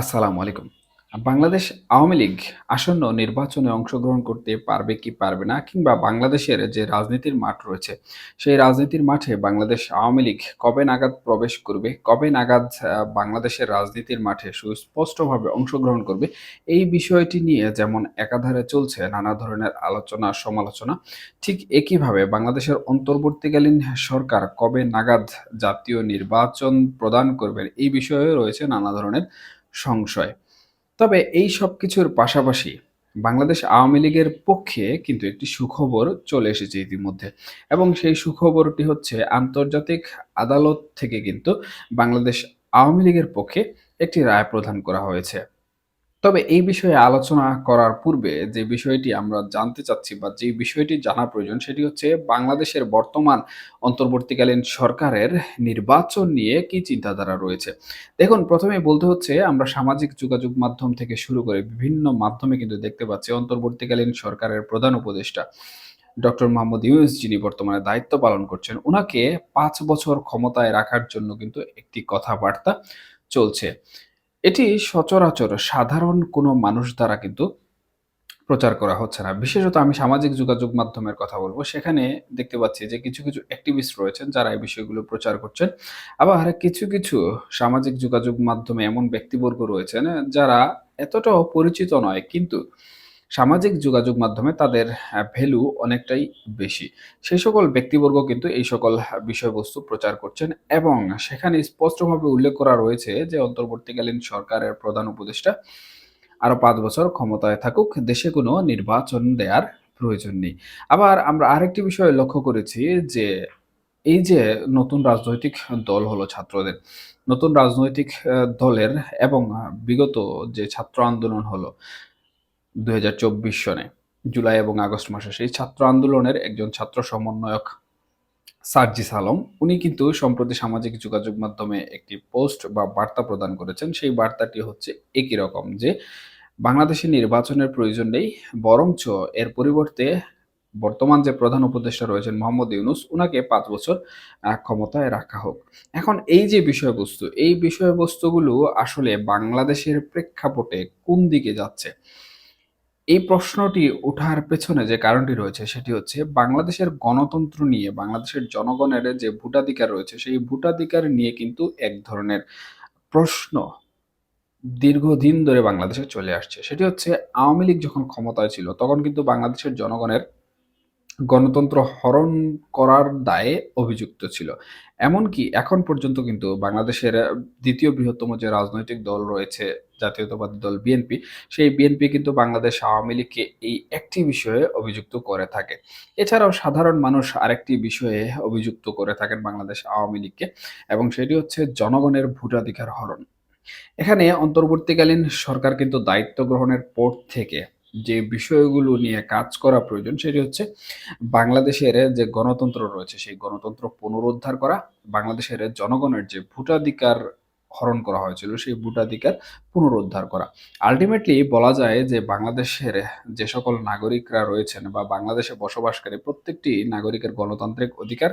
আসসালামু আলাইকুম। বাংলাদেশ আওয়ামী লীগ আসন্ন নির্বাচনে অংশগ্রহণ করতে পারবে কি পারবে না কিংবা বাংলাদেশের যে রাজনীতির মাঠ রয়েছে, সেই রাজনীতির মাঠে বাংলাদেশ আওয়ামী লীগ কবে নাগাদ প্রবেশ করবে, কবে নাগাদ বাংলাদেশের রাজনীতির মাঠে সুস্পষ্টভাবে অংশগ্রহণ করবে, এই বিষয়টি নিয়ে যেমন একাধারে চলছে নানা ধরনের আলোচনা সমালোচনা, ঠিক একইভাবে বাংলাদেশের অন্তর্বর্তীকালীন সরকার কবে নাগাদ জাতীয় নির্বাচন প্রদান করবেন, এই বিষয়েও রয়েছে নানা ধরনের সংশয়। তবে এই সব কিছুর পাশাপাশি বাংলাদেশ আওয়ামী লীগের পক্ষে কিন্তু একটি সুখবর চলে এসেছে ইতিমধ্যে এবং সেই সুখবরটি হচ্ছে, আন্তর্জাতিক আদালত থেকে কিন্তু বাংলাদেশ আওয়ামী লীগের পক্ষে একটি রায় প্রদান করা হয়েছে। তবে এই বিষয়ে আলোচনা করার পূর্বে যে বিষয়টি আমরা জানতে চাচ্ছি বা যে বিষয়টি জানা প্রয়োজন সেটি হচ্ছে বাংলাদেশের বর্তমান অন্তর্বর্তীকালীন সরকারের নির্বাচন নিয়ে কি চিন্তাধারা রয়েছে। দেখুন প্রথমে বলতে হচ্ছে আমরা সামাজিক যোগাযোগ মাধ্যম থেকে শুরু করে বিভিন্ন মাধ্যমে কিন্তু দেখতে পাচ্ছি অন্তর্বর্তীকালীন সরকারের প্রধান উপদেষ্টা ডক্টর মোহাম্মদ ইউনূস যিনি বর্তমানে দায়িত্ব পালন করছেন, ওনাকে পাঁচ বছর ক্ষমতায় রাখার জন্য কিন্তু একটি কথাবার্তা চলছে। এটি সচরাচর সাধারণ কোনো মানুষ দ্বারা কিন্তু প্রচার করা হচ্ছে না। বিশেষত আমি সামাজিক যোগাযোগ মাধ্যমের কথা বলব সেখানে দেখতে পাচ্ছি যে কিছু, কিছু অ্যাক্টিভিস্ট রয়েছেন যারা এই বিষয়গুলো প্রচার করছেন। আবার কিছু, কিছু সামাজিক যোগাযোগ মাধ্যমে এমন ব্যক্তিবর্গ রয়েছেন যারা এতটাও পরিচিত নয় কিন্তু সামাজিক যোগাযোগ মাধ্যমে তাদের ভ্যালু অনেকটাই বেশি। সেই সকল ব্যক্তিবর্গ কিন্তু এই সকল বিষয়বস্তু প্রচার করছেন এবং সেখানে স্পষ্টভাবে উল্লেখ করা রয়েছে যে অন্তর্বর্তীকালীন সরকারের প্রধান উপদেষ্টা আরও পাঁচ বছর ক্ষমতায় থাকুক, দেশে কোনো নির্বাচন দেয়ার প্রয়োজন নেই। আবার আমরা আরেকটি বিষয় লক্ষ্য করেছি যে এই যে নতুন রাজনৈতিক দল হলো ছাত্রদের, নতুন রাজনৈতিক দলের এবং বিগত যে ছাত্র আন্দোলন হলো ২০২৪ সনে জুলাই এবং আগস্ট মাসে সেই ছাত্র আন্দোলনের একজন ছাত্র সমন্বয়ক সার্জিস আলম উনি কিন্তু সম্প্রতি সামাজিক যোগাযোগ মাধ্যমে একটি পোস্ট বা বার্তা প্রদান করেছেন। সেই বার্তাটি হচ্ছে একই রকম যে বাংলাদেশে নির্বাচনের প্রয়োজন নেই। বরঞ্চ এর পরিবর্তে বর্তমান যে প্রধান উপদেষ্টা রয়েছেন মোহাম্মদ ইউনুস উনাকে পাঁচ বছর ক্ষমতায় রাখা হোক। এখন এই যে বিষয়বস্তু, এই বিষয়বস্তুগুলো আসলে বাংলাদেশের প্রেক্ষাপটে কোন দিকে যাচ্ছে? এই প্রশ্নটি ওঠার পেছনে যে কারণটি রয়েছে সেটি হচ্ছে বাংলাদেশের গণতন্ত্র নিয়ে, বাংলাদেশের জনগণের যে ভোটাধিকার রয়েছে সেই ভোটাধিকার নিয়ে কিন্তু এক ধরনের প্রশ্ন দীর্ঘদিন ধরে বাংলাদেশে চলে আসছে। সেটি হচ্ছে আওয়ামী লীগ যখন ক্ষমতায় ছিল তখন কিন্তু বাংলাদেশের জনগণের গণতন্ত্র হরণ করার দায়ে অভিযুক্ত ছিল। এমনকি এখন পর্যন্ত কিন্তু বাংলাদেশের দ্বিতীয় বৃহত্তম যে রাজনৈতিক দল রয়েছে জাতীয়তাবাদী দল বিএনপি, সেই বিএনপি কিন্তু বাংলাদেশ আওয়ামী লীগকে এই একটি বিষয়ে অভিযুক্ত করে থাকে। এছাড়াও সাধারণ মানুষ আরেকটি বিষয়ে অভিযুক্ত করে থাকেন বাংলাদেশ আওয়ামী লীগকে এবং সেটি হচ্ছে জনগণের ভোটাধিকার হরণ। এখানে অন্তর্বর্তীকালীন সরকার কিন্তু দায়িত্ব গ্রহণের পর থেকে যে বিষয়গুলো নিয়ে কাজ করা প্রয়োজন সেটি হচ্ছে বাংলাদেশের যে গণতন্ত্র রয়েছে সেই গণতন্ত্র পুনরুদ্ধার করা, বাংলাদেশের জনগণের যে ভোটাধিকার হরণ করা হয়েছিল সেই ভোটাধিকার পুনরুদ্ধার করা। আল্টিমেটলি বলা যায় যে বাংলাদেশের যে সকল নাগরিকরা রয়েছেন বা বাংলাদেশে বসবাসকারী প্রত্যেকটি নাগরিকের গণতান্ত্রিক অধিকার,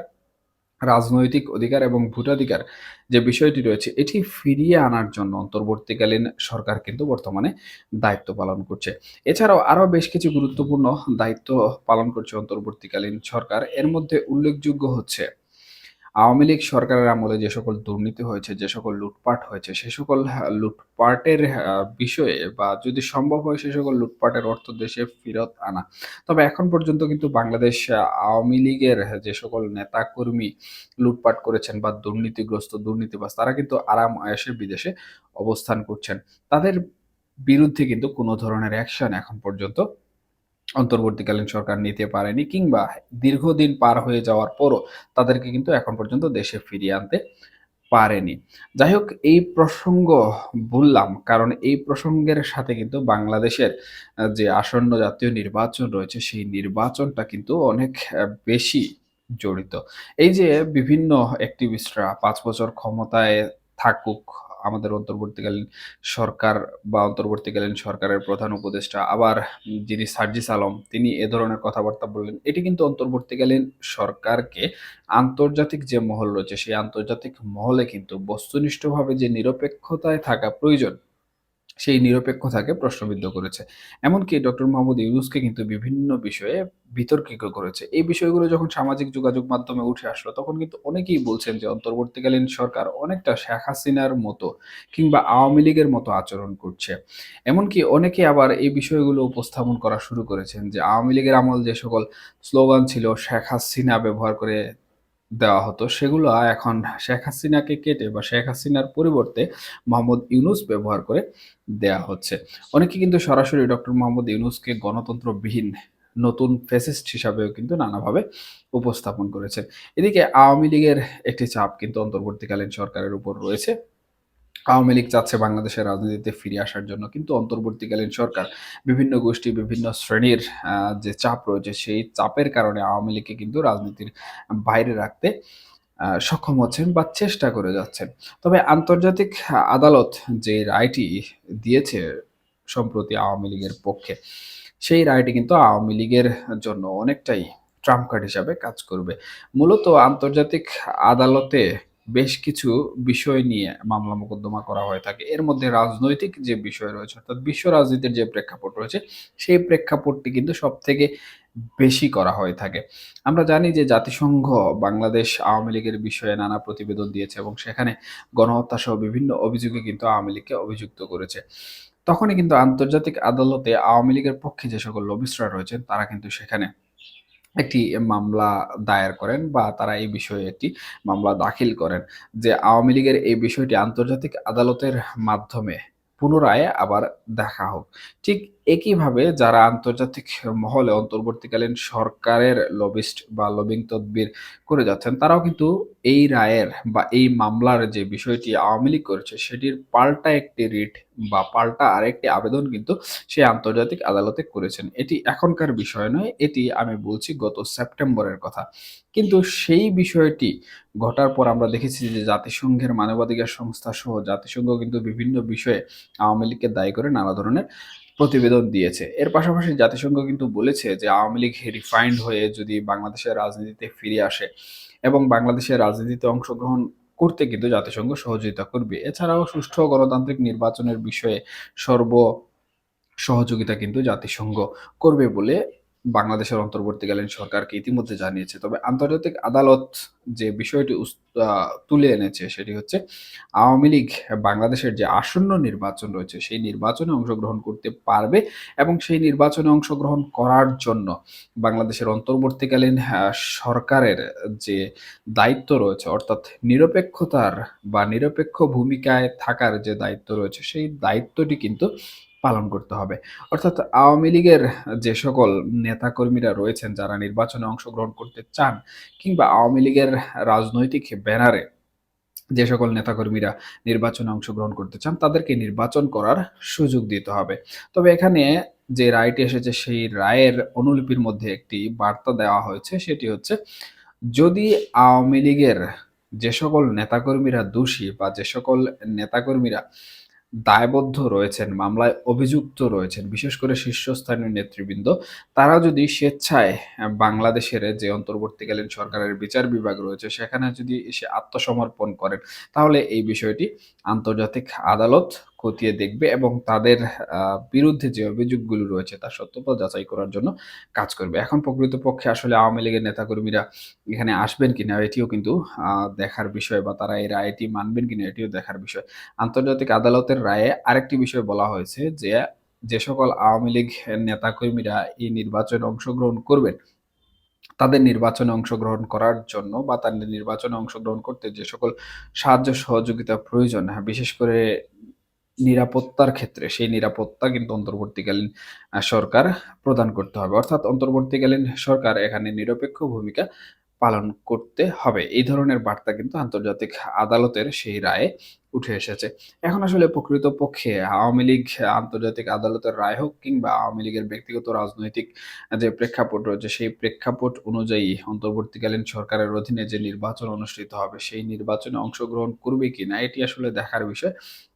রাজনৈতিক অধিকার এবং ভোটাধিকার যে বিষয়টি রয়েছে, এটি ফিরিয়ে আনার জন্য অন্তর্বর্তীকালীন সরকার কিন্তু বর্তমানে দায়িত্ব পালন করছে। এছাড়াও আরও বেশ কিছু গুরুত্বপূর্ণ দায়িত্ব পালন করছে অন্তর্বর্তীকালীন সরকার। এর মধ্যে উল্লেখযোগ্য হচ্ছে আওয়ামী লীগ সরকারের আমলে যে সকল দুর্নীতি হয়েছে, যে সকল লুটপাট হয়েছে, সে সকল হা লুটপাটের বিষয়ে বা যদি সম্ভব হয় সে সকল লুটপাটের অর্থ দেশে ফেরত আনা। তবে এখন পর্যন্ত কিন্তু বাংলাদেশ আওয়ামী লীগের যে সকল নেতাকর্মী লুটপাট করেছেন বা দুর্নীতিগ্রস্ত, দুর্নীতিবাজ তারা কিন্তু আরাম-আয়েশে বিদেশে অবস্থান করছেন। তাদের বিরুদ্ধে কিন্তু কোনো ধরনের অ্যাকশন এখন পর্যন্ত অন্তর্বর্তীকালীন সরকার নিতে পারেনি কিংবা দীর্ঘদিন পার হয়ে যাওয়ার পরও তাদেরকে কিন্তু এখন পর্যন্ত দেশে ফিরিয়ে আনতে পারেনি। যাই হোক, এই প্রসঙ্গ বললাম কারণ এই প্রসঙ্গের সাথে কিন্তু বাংলাদেশের যে আসন্ন জাতীয় নির্বাচন রয়েছে সেই নির্বাচনটা কিন্তু অনেক বেশি জড়িত। এই যে বিভিন্ন অ্যাক্টিভিস্টরা পাঁচ বছর ক্ষমতায় থাকুক আমাদের অন্তর্বর্তীকালীন সরকার বা অন্তর্বর্তীকালীন সরকারের প্রধান উপদেষ্টা, আবার যিনি সার্জিস আলম, তিনি এ ধরনের কথাবার্তা বললেন। এটি কিন্তু অন্তর্বর্তীকালীন সরকারকে আন্তর্জাতিক যে মহল রয়েছে, সেই আন্তর্জাতিক মহলে কিন্তু বস্তুনিষ্ঠভাবে যে নিরপেক্ষতায় থাকা প্রয়োজন সেই নিরপেক্ষতাকে প্রশ্নবিদ্ধ করেছে। এমনকি ডক্টর মোহাম্মদ ইউনূসকে কিন্তু বিভিন্ন বিষয়ে বিতর্কিত করেছে। এই বিষয়গুলো যখন সামাজিক যোগাযোগ মাধ্যমে উঠে আসলো, তখন কিন্তু অনেকেই বলছেন যে অন্তর্বর্তীকালীন সরকার অনেকটা শেখ হাসিনার মতো কিংবা আওয়ামী লীগের মতো আচরণ করছে। এমনকি অনেকে আবার এই বিষয়গুলো উপস্থাপন করা শুরু করেছেন যে আওয়ামী লীগের আমল যে সকল স্লোগান ছিল শেখ হাসিনা ব্যবহার করে দেওয়া হতো, সেগুলো এখন শেখ হাসিনাকে কেটে বা শেখ হাসিনার পরিবর্তে মোহাম্মদ ইউনুস ব্যবহার করে দেয়া হচ্ছে। অনেকে কিন্তু সরাসরি ডক্টর মোহাম্মদ ইউনুসকে গণতন্ত্রবিহীন নতুন ফেসিস্ট হিসাবেও কিন্তু নানাভাবে উপস্থাপন করেছে। এদিকে আওয়ামী লীগের একটি চাপ কিন্তু অন্তর্বর্তীকালীন সরকারের উপর রয়েছে। আওয়ামী লীগ চাচ্ছে বাংলাদেশের রাজনীতিতে ফিরে আসার জন্য। কিন্তু অন্তর্বর্তীকালীন সরকার বিভিন্ন গোষ্ঠী, বিভিন্ন শ্রেণির যে চাপ রয়েছে, সেই চাপের কারণে আওয়ামী লীগকে কিন্তু রাজনীতির বাইরে রাখতে সক্ষম হচ্ছেন বা চেষ্টা করে যাচ্ছেন। তবে আন্তর্জাতিক আদালত যে রায়টি দিয়েছে সম্প্রতি আওয়ামী লীগের পক্ষে, সেই রায়টি কিন্তু আওয়ামী লীগের জন্য অনেকটাই ট্রাম্প কার্ড হিসাবে কাজ করবে। মূলত আন্তর্জাতিক আদালতে বেশ কিছু বিষয় নিয়ে মামলা মোকদ্দমা করা হয়ে থাকে। এর মধ্যে রাজনৈতিক যে বিষয় রয়েছে, অর্থাৎ বিশ্ব রাজনীতির যে প্রেক্ষাপট রয়েছে, সেই প্রেক্ষাপটটি কিন্তু সব থেকে বেশি করা হয়ে থাকে। আমরা জানি যে জাতিসংঘ বাংলাদেশ আওয়ামী লীগের বিষয়ে নানা প্রতিবেদন দিয়েছে এবং সেখানে গণহত্যা সহ বিভিন্ন অভিযোগে কিন্তু আওয়ামী লীগকে অভিযুক্ত করেছে। তখনই কিন্তু আন্তর্জাতিক আদালতে আওয়ামী লীগের পক্ষে যে সকল লবিস্টরা রয়েছেন, তারা কিন্তু সেখানে একটি মামলা দায়ের করেন বা তারা এই বিষয়ে একটি মামলা দাখিল করেন যে আওয়ামী লীগের এই বিষয়টি আন্তর্জাতিক আদালতের মাধ্যমে পুনরায় আবার দেখা হোক। ঠিক একইভাবে যারা আন্তর্জাতিক মহলে অন্তর্বর্তীকালীন সরকারের লবিস্ট বা লবিং তদবির করে যাচ্ছেন, তারাও কিন্তু এই রায়ের বা এই মামলার যে বিষয়টি আওয়ামী লীগ করেছে, সেটির পাল্টা একটি রিট বা পাল্টা আরেকটি আবেদন কিন্তু সে আন্তর্জাতিক আদালতে করেছেন। এটি এখনকার বিষয় নয়, এটি আমি বলছি গত সেপ্টেম্বরের কথা। কিন্তু সেই বিষয়টি ঘটার পর আমরা দেখেছি যে জাতিসংঘের মানবাধিকার সংস্থা সহ জাতিসংঘ কিন্তু বিভিন্ন বিষয়ে আওয়ামী লীগকে দায়ী করে নানা ধরনের প্রতিবেদন দিয়েছে। এর পাশাপাশি জাতিসংঘ কিন্তু বলেছে যে আওয়ামী লীগ রিফাইন্ড হয়ে যদি বাংলাদেশের রাজনীতিতে ফিরে আসে এবং বাংলাদেশের রাজনীতিতে অংশগ্রহণ করতে কিন্তু জাতিসংঘ সহযোগিতা করবে। এছাড়াও সুষ্ঠু গণতান্ত্রিক নির্বাচনের বিষয়ে সর্ব সহযোগিতা কিন্তু জাতিসংঘ করবে বলে বাংলাদেশের অন্তর্বর্তীকালীন সরকারকে ইতিমধ্যে জানিয়েছে। তবে আন্তর্জাতিক আদালত যে বিষয়টি তুলে এনেছে সেটি হচ্ছে, আওয়ামী লীগ বাংলাদেশের যে আসন্ন নির্বাচন রয়েছে সেই নির্বাচনে অংশগ্রহণ করতে পারবে এবং সেই নির্বাচনে অংশগ্রহণ করার জন্য বাংলাদেশের অন্তর্বর্তীকালীন সরকারের যে দায়িত্ব রয়েছে, অর্থাৎ নিরপেক্ষতার বা নিরপেক্ষ ভূমিকায় থাকার যে দায়িত্ব রয়েছে সেই দায়িত্বটি কিন্তু পালন করতে হবে। অর্থাৎ আওয়ামী লীগের যে সকল নেতাকর্মীরা রয়েছেন, যারা নির্বাচনে অংশগ্রহণ করতে চান কিংবা আওয়ামী লীগের রাজনৈতিক ব্যানারে যে সকল নেতাকর্মীরা নির্বাচনে অংশগ্রহণ করতে চান, তাদেরকে নির্বাচন করার সুযোগ দিতে হবে। তবে এখানে যে রায়টি এসেছে, সেই রায়ের অনুলিপির মধ্যে একটি বার্তা দেওয়া হয়েছে, সেটি হচ্ছে, যদি আওয়ামী লীগের যে সকল নেতাকর্মীরা দোষী বা যে সকল নেতাকর্মীরা দায়বদ্ধ রয়েছেন, মামলায় অভিযুক্ত রয়েছেন, বিশেষ করে শীর্ষস্থানীয় নেতৃবৃন্দ, তারা যদি স্বেচ্ছায় বাংলাদেশের যে অন্তর্বর্তীকালীন সরকারের বিচার বিভাগ রয়েছে, সেখানে যদি এসে আত্মসমর্পণ করেন, তাহলে এই বিষয়টি আন্তর্জাতিক আদালত খতিয়ে দেখবে এবং তাদের বিরুদ্ধে যে অভিযোগগুলো রয়েছে, তার সত্যতা যাচাই করার জন্য কাজ করবে। এখন প্রকৃতপক্ষে আসলে আওয়ামী লীগের নেতাকর্মীরা এখানে আসবেন কিনা এটিও কিন্তু দেখার বিষয় বা তারা এই রায়টি মানবেন কিনা এটিও দেখার বিষয়। আন্তর্জাতিক আদালতের রায়ে আরেকটি বিষয় বলা হয়েছে যে, যে সকল আওয়ামী লীগ নেতাকর্মীরা এই নির্বাচনে অংশগ্রহণ করবেন, তাদের নির্বাচনে অংশগ্রহণ করার জন্য বা তাদের নির্বাচনে অংশগ্রহণ করতে যে সকল সাহায্য সহযোগিতা প্রয়োজন, হ্যাঁ, বিশেষ করে নিরাপত্তার ক্ষেত্রে, সেই নিরাপত্তা কিন্তু অন্তর্বর্তীকালীন সরকার প্রদান করতে হবে। অর্থাৎ অন্তর্বর্তীকালীন সরকার এখানে নিরপেক্ষ ভূমিকা পালন করতে হবে। এই ধরনের বার্তা কিন্তু আন্তর্জাতিক আদালতের সেই রায়ে উঠে এসেছে। এখন আসলে প্রকৃতপক্ষে আওয়ামী লীগ আন্তর্জাতিক আদালতের রায় হোক কিংবা আওয়ামী লীগের ব্যক্তিগত রাজনৈতিক যে প্রেক্ষাপট রয়েছে, সেই প্রেক্ষাপট অনুযায়ী অন্তর্বর্তীকালীন সরকারের অধীনে যে নির্বাচন অনুষ্ঠিত হবে, সেই নির্বাচনে অংশগ্রহণ করবে কিনা, এটি আসলে দেখার বিষয়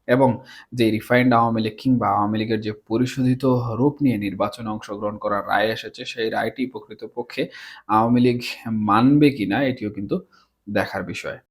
এবং যে রিফাইন্ড আওয়ামী লীগ কিংবা আওয়ামী লীগের যে পরিশোধিত রূপ নিয়ে নির্বাচনে অংশগ্রহণ করার রায় এসেছে, সেই রায়টি প্রকৃতপক্ষে আওয়ামী লীগ মানবে কিনা এটিও কিন্তু দেখার বিষয়।